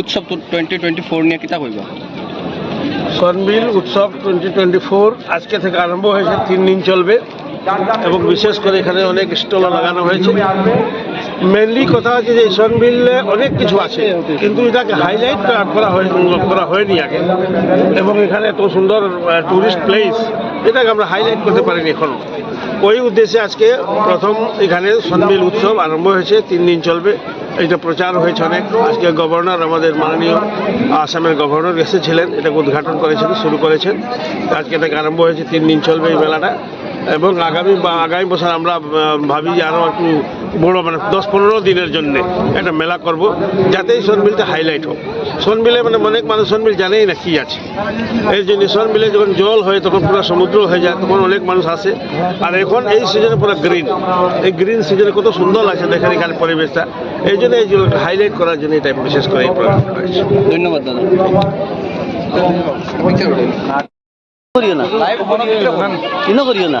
উৎসৱ twenty twenty four নিয়ে কিতা কৰিবা সনবিল উৎসব টোয়েন্টি টোয়েন্টি ফোর আজকে থেকে আরম্ভ হয়েছে, তিন দিন চলবে। এবং বিশেষ করে এখানে অনেক স্টল লাগানো হয়েছে। মেনলি কথা হচ্ছে যে সনবিলে অনেক কিছু আছে, কিন্তু এটাকে হাইলাইট করা হয় করা হয়নি আগে। এবং এখানে এত সুন্দর টুরিস্ট প্লেস এটাকে আমরা হাইলাইট করতে পারিনি এখনও। ওই উদ্দেশ্যে আজকে প্রথম এখানে সন্মিল উৎসব আরম্ভ হয়েছে, তিন দিন চলবে। এটা প্রচার হয়েছে অনেক। আজকে গভর্নর আমাদের মাননীয় আসামের গভর্নর এসেছিলেন, এটাকে উদ্ঘাটন করেছেন, শুরু করেছেন। আজকে এটাকে আরম্ভ হয়েছে, তিন দিন চলবে এই মেলাটা। এবং আগামী আগামী বছর আমরা ভাবি যে আরও একটু বড় মানে দশ পনেরো দিনের জন্য একটা মেলা করব। যাতে এই সনবিলটা হাইলাইট হোক। সনবিলে মানে অনেক মানুষ সনবিল জানেই না কি আছে। এই জন্য সনবিলে যখন জল হয় তখন পুরো সমুদ্র হয়ে যায় তখন অনেক মানুষ আসে। আর এখন এই সিজনে পুরো গ্রিন এই গ্রিন সিজনে কত সুন্দর লাগছে দেখেন এখানে পরিবেশটা। এই জন্য এই জন্য হাইলাইট করার জন্য এটা বিশেষ করে এই প্রোগ্রামটা হয়েছে ধন্যবাদ দাদা। করিও না কিনো করিও না।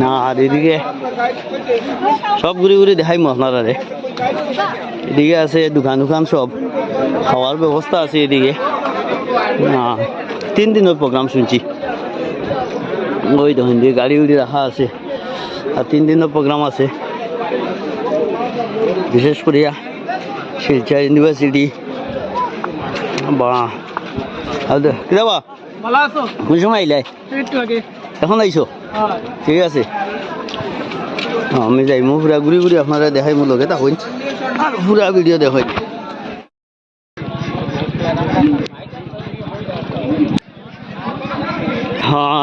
না, আর এদিকে সব ঘুরে ঘুরে দেখাইমো আপনারা এদিকে আছে দোকান দোকান সব। খাওয়ার ব্যবস্থা আছে এদিকে। না, তিন দিনের প্রোগ্রাম শুনছি। ওই দেখুন দিয়ে গাড়ি উড়ি রাখা আছে। আর তিন দিনের প্রোগ্রাম আছে। বিশেষ করিয়া শিলচর ইউনিভার্সিটি বা কিবা বা কোন সময় আইলাই এখন আইছো ঠিক আছে। আমি যাই মো পুরা ঘুরি ঘুরি আপনারা দেখাই মোৰ লগে তাকোন আর পুরা ভিডিও দেখাই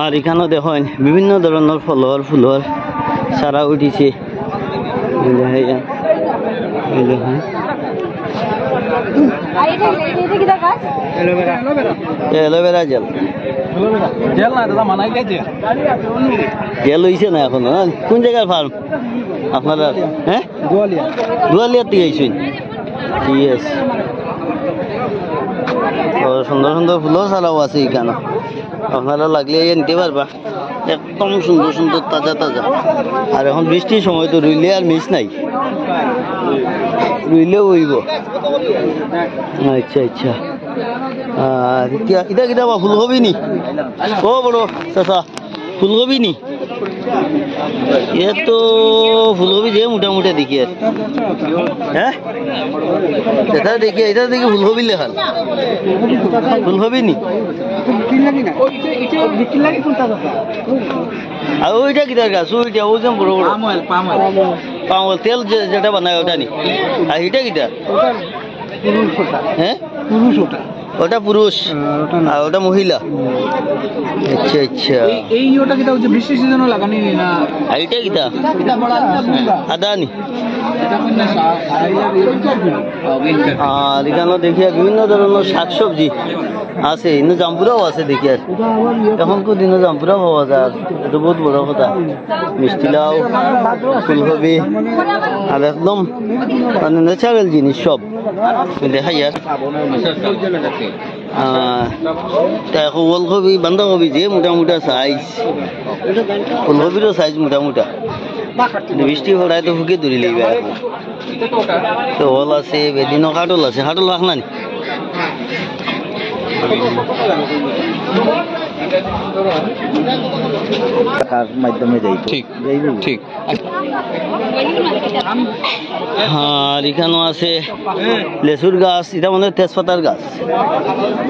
আর এখানেও দেখেন বিভিন্ন ধরনের ফলর ফুলর চারা উঠিছে। দেখেন, অ্যালোভেরা। জেল। জেল না দাদা মানাই গেছে জেল হয়েছে না এখন কোন জায়গার ফার্ম? আপনারা হ্যাঁ? গোয়ালিয়া দুয়ালিয়ার থেকে আইসুন ঠিক আছে সুন্দর সুন্দর ফুলও ছাড়াও আছে এখানে। আপনারা লাগলে নিতে পারবা। একদম সুন্দর সুন্দর, তাজা তাজা। আর এখন বৃষ্টির সময় তো রুইলে আর মিস নাই। রুইলেও হইব আচ্ছা আচ্ছা। আর এতিয়া কিতা বা, ফুলকবি নি? ও বড় চাচা, ফুলকবি নি? এ তো ফুলকবি যে মোটামুটি দেখি আর। হ্যাঁ? দেখি, এটা দেখি ফুলকবি লেখাল। ফুলকবি নি? আর ওইটা কিটার গাছ ওইটা ওই যে বড় বড়। পামল তেল যেটা বানায় ওটা নি। আর এটা কিটা? হ্যাঁ? ওটা। পুরুষ আর ওটা মহিলা। আচ্ছা আচ্ছা। এই ওটা কিটা হচ্ছে? বৃষ্টি সিজনে লাগানি না? এটা কিটা? আদা নি আর এখানে দেখি আর বিভিন্ন ধরনের শাকসবজি। আছে ইনো জাম্পুরাও আছে দেখি আর এখন কো দিনও জাম্পুরা পাওয়া যায় এটা বহুত বড় কথা। মিষ্টি লাউ ফুলকপি আর একদম মানে ন্যাচারাল জিনিস সব দেখাই আর আহ, তা ওলকপি বাঁধাকপি যে মোটা মোটা সাইজ ফুলকপিরও সাইজ মোটা মোটা কিন্তু বৃষ্টি হরায় তো ফুকে লইবে এখন তো ওল আছে বেদিনও কাটল আছে। কাটল রাখ নি মাধ্যমে যাই ঠিক ঠিক। আর এখানেও আছে লেচুর গাছ এটা মানে তেজপাতার গাছ।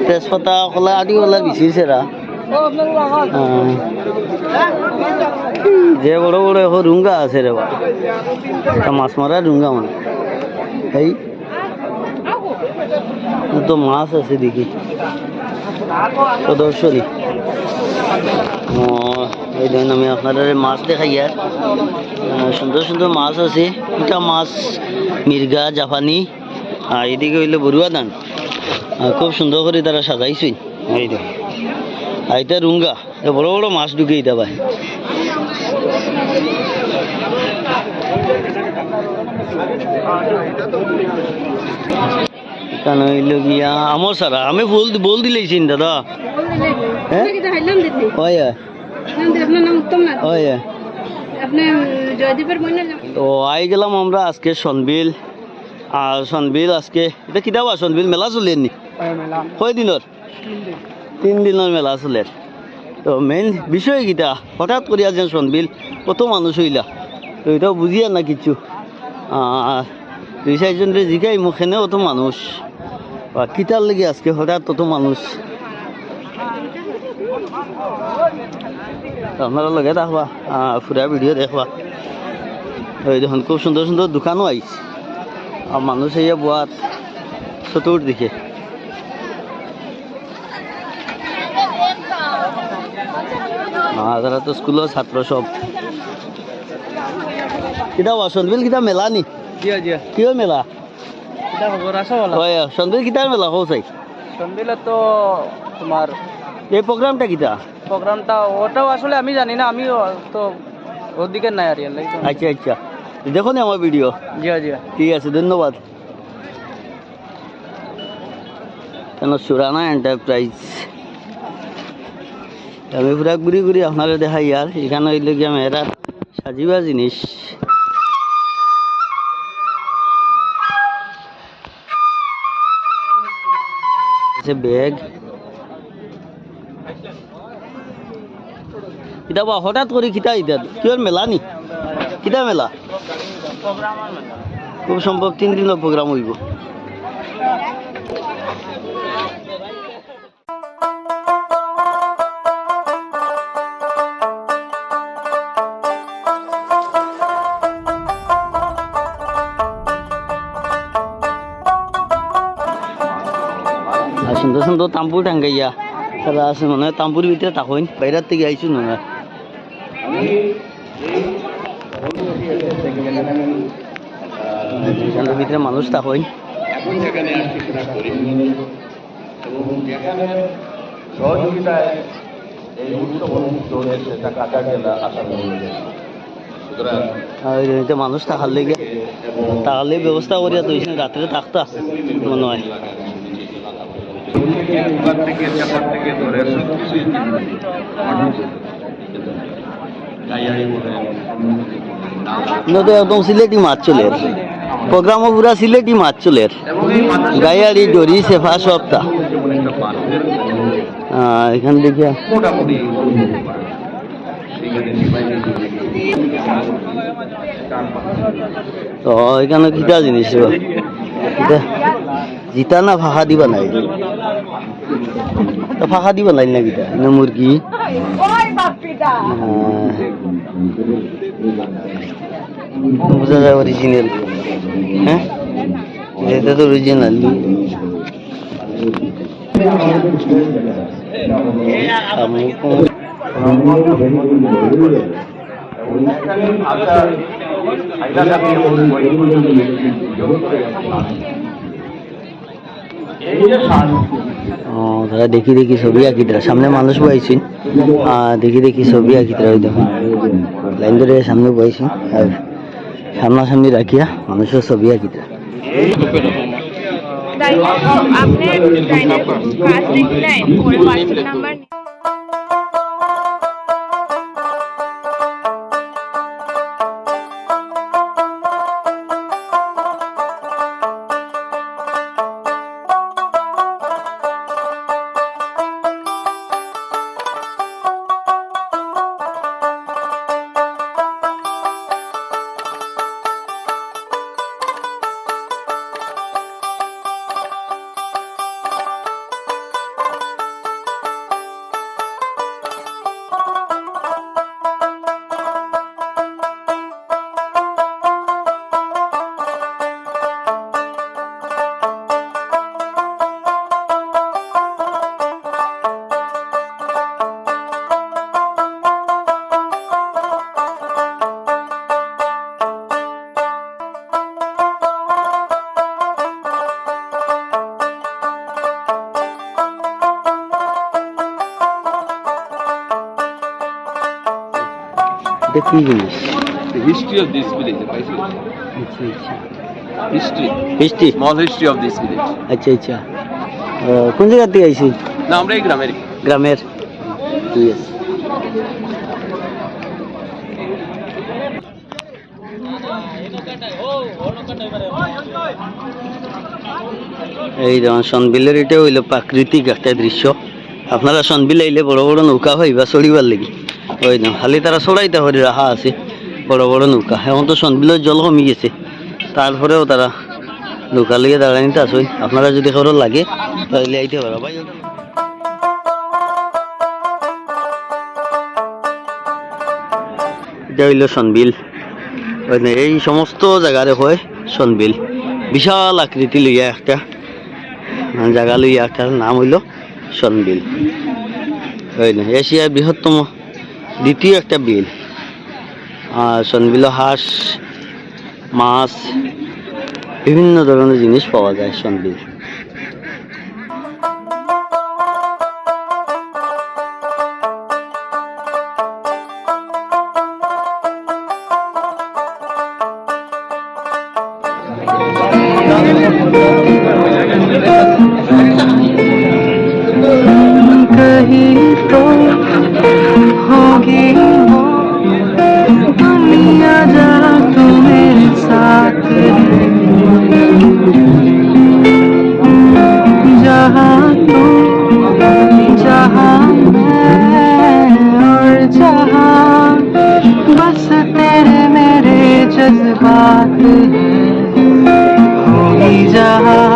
তেজপাতা কলা আদি কলা বিচিছে রা আহ, যে বড় বড় এখন রুঙ্গা আছে রে বা এটা মাছ মারা রুঙ্গা মানে। এই তো মাছ আছে দেখি। প্রদর্শনী। এই দেখুন আমি আপনাদের মাছ দেখাই আর। সুন্দর সুন্দর মাছ আছে। এটা মাছ মির্গা, জাপানি, আর এদিকে হইলে ধান। আর খুব সুন্দর করে তারা সাজাইছেন। এই দেখুন। আর এটা রুঙ্গা। বড় বড় মাছ ঢুকে এটা ভাই এখানে হইল গিয়া? আমর সারা আমি বল বল দিলেইছেন দাদা। হ্যাঁ? হয় আপনি তো আই গেলাম আমরা আজকে সনবিল। আর সনবিল আজকে এটা কিতা বা সনবিল মেলা চলে নি? কয় দিনের তিন দিনের মেলা চলে। তো মেইন বিষয় কিটা হঠাৎ করিয়া যেন সনবিল কত মানুষ হইলা। তো এটাও বুঝিয়া না কিছু। আর দুই চারজন জিগাই মুখেনে অত মানুষ। বা কিতার লেগে আজকে? হঠাৎ তত মানুষ। আপনারা লগে দেখবা ফুরা ভিডিও দেখবা। ওই দেখুন খুব সুন্দর সুন্দর দোকানও আইছে। আর মানুষ এই বোয়াত চতুর্দিকে। তারা তো স্কুলের ছাত্র সব। কিতা বা সন্দিল কিতা মেলা নি? কিয় মেলা? সন্দিল কিতার মেলা। হো চাই। সন্দিলে তো তোমার এই প্রোগ্রামটা কিতা? প্রোগ্রামটা ওটাও আসলে আমি জানি না আমি তো ওদিকে নাই আর আচ্ছা আচ্ছা। দেখো নি আমার ভিডিও জিয়া জিয়া ঠিক আছে ধন্যবাদ। কেন সুরানা এন্টারপ্রাইজ আমি পুরা ঘুরি ঘুরি আপনারা দেখাই আর এখানে হইল গিয়া মেয়েরা সাজিবা জিনিস ব্যাগ কিতা বা হঠাৎ করে কিতা ইতা কিয়র মেলা নি? কিতা মেলা? খুব সম্ভব তিন দিনের প্রোগ্রাম হইব সুন্দর সুন্দর তাম্পুর টাঙ্গাইয়া আছে মনে তাম্পুর ভিতরে তাকইন বাইরের থেকে আইসু না ভিতরে মানুষ তাকইন মানুষ থাকার লেগে থাকার ব্যবস্থা করিয়া তুই রাত্রে থাকতা। মনে হয় একদম সিলেটি মাছ চলে প্রোগ্রামও পুরা সিলেটি মাছ চলে গায়ারি ডরি সেফা সবটা এখান থেকে তো এখানে কিটা জিনিস? জিতা না ভাষা দিবা নাই তো ফাঁকা দিবা নাই না কিটা না মুরগি। আহ, বোঝা যায় অরিজিনাল হ্যাঁ? এটা তো অরিজিনাল ও তারা দেখি দেখি ছবি আঁকি তারা। সামনে মানুষ বাইছি। আর দেখি দেখি ছবি আঁকি তারা ওই দেখুন লাইন ধরে সামনে বাইছি। আর সামনাসামনি রাখিয়া মানুষের ছবি আঁকি তারা। আপনি ফার্স্ট নাম্বার কি জিনিস? The history of this village, পাইছো? আচ্ছা আচ্ছা। History, মিষ্টি small history of this village. আচ্ছা আচ্ছা। কোন জায়গা থেকে আইছি? না আমরা এই গ্রামেরই। গ্রামের। ঠিক আছে এই যেমন সনবিলের এটা হইল প্রাকৃতিক একটা দৃশ্য। আপনারা সনবিল আইলে বড় বড় নৌকা হইবা চড়িবার লাগি। ওই না খালি তারা চড়াইতে হরি রাহা আছে বড় বড় নৌকা। এখন তো সনবিলের জল কমে গেছে তারপরেও তারা নৌকা লিগে দাঁড়ানিতে আসুন আপনারা যদি খবর লাগে তাহলে আইতে পারো। ভাই এটা হইল সনবিল এই সমস্ত জায়গারে হয় সনবিল বিশাল আকৃতি লইয়া একটা আহ, জায়গা লইয়া একটা নাম হইল সনবিল এশিয়ার বৃহত্তম দ্বিতীয় একটা বিল। সনবিল হাঁস মাছ বিভিন্ন ধরনের জিনিস পাওয়া যায় সনবিল। कहीं जज्बात हैं होगी जहाँ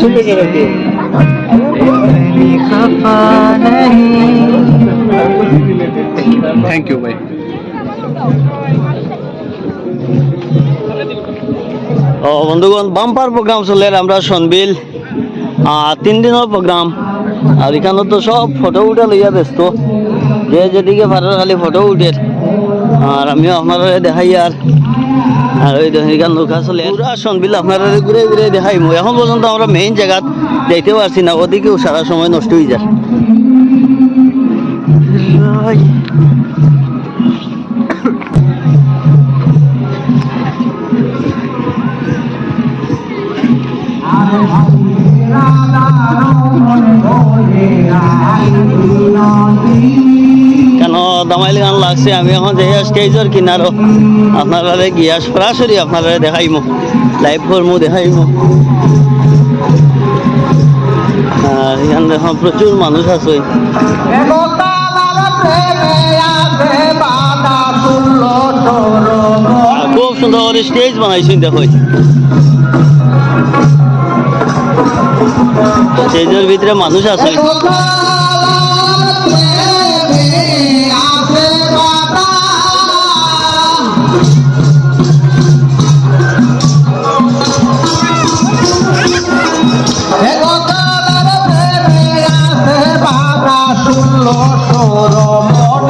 চলে থ্যাংক ইউ ভাই ও বন্ধুগণ বাম্পার প্রোগ্রাম চলে আমরা সনবিল তিন দিনের প্রোগ্রাম আর এখানে তো সব ফটো উঠে লইয়া ব্যস্ত। যে যেদিকে ভালো খালি ফটো উঠে। আর আমিও আপনারা দেখাই আর। আর ওই দেখেন নৌকা চলে পুরা সনবিল আপনারা ঘুরে ঘুরে দেখাই এখন পর্যন্ত আমরা মেইন জায়গাত যাইতে পারছি না ওদিকেও সারা সময় নষ্ট হয়ে যায়। দামাইল গান লাগছে, আমি এখন যাই স্টেজের কিনারো আপনারা গিয়া সরাসরি আপনারা দেখাইমু। লাইভ করমু দেখাইমু। আর এখানে দেখুন প্রচুর মানুষ আছে। খুব সুন্দর করে স্টেজ বানাইছেন দেখো স্টেজের ভিতরে মানুষ আছে। আর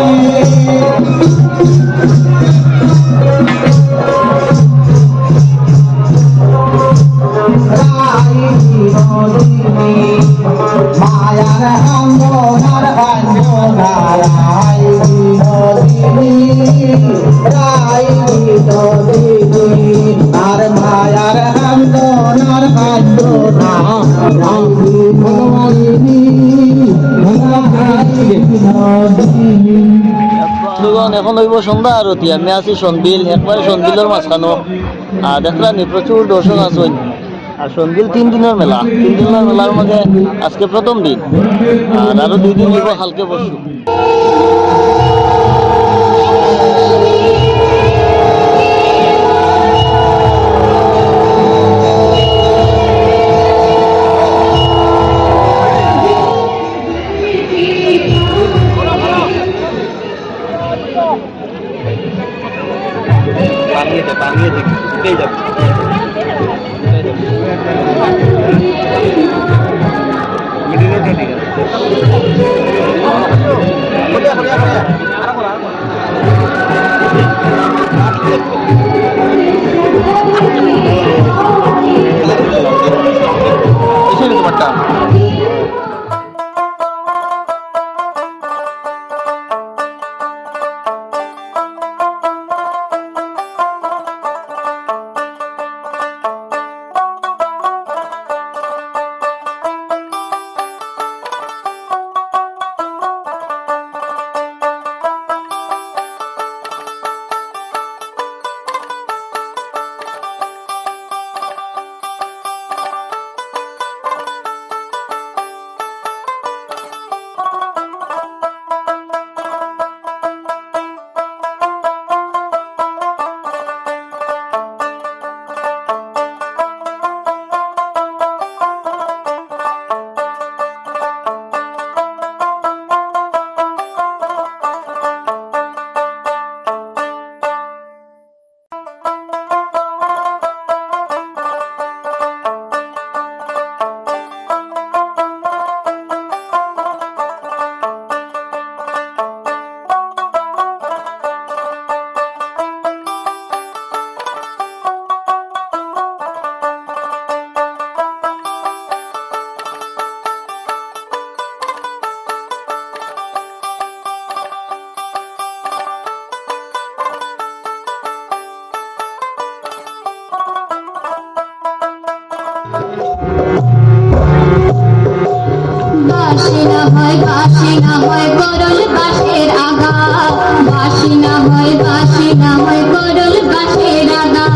সন্ধ্যা আরতি আমি আছি সন্দিল একবারে সন্দিলের মাঝখানো। আর দেখলানি প্রচুর দর্শক আছে। আর সন্দিল তিন দিনের মেলা। তিন দিনের মেলার মধ্যে আজকে প্রথম দিন। আর আরও দুই দিন হালকে বসু আচ্ছা বাঙিয়ে থেকে এটাই হয় ভাসি না হয় করল বাসের আগা। ভাসি না হয় ভাসি না হয় করল বাসের আগা।